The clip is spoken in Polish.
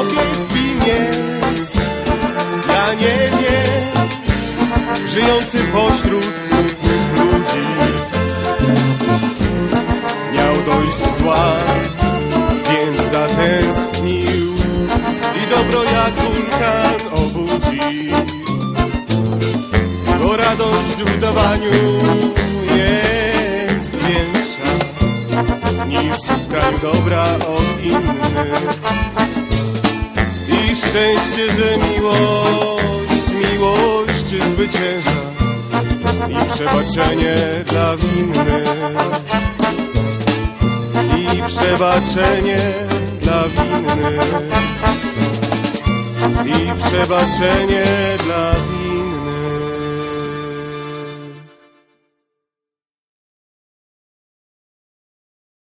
Chłopiec kim jest? Ja nie wiem Żyjący pośród zwykłych ludzi Miał dość zła Więc zatęsknił I dobro jak wulkan obudzi Bo radość w dawaniu Jest większa Niż w szukaniu dobra od innych i szczęście, że miłość, miłość zwycięża. I przebaczenie dla winnych. I przebaczenie dla winnych. I przebaczenie dla winnych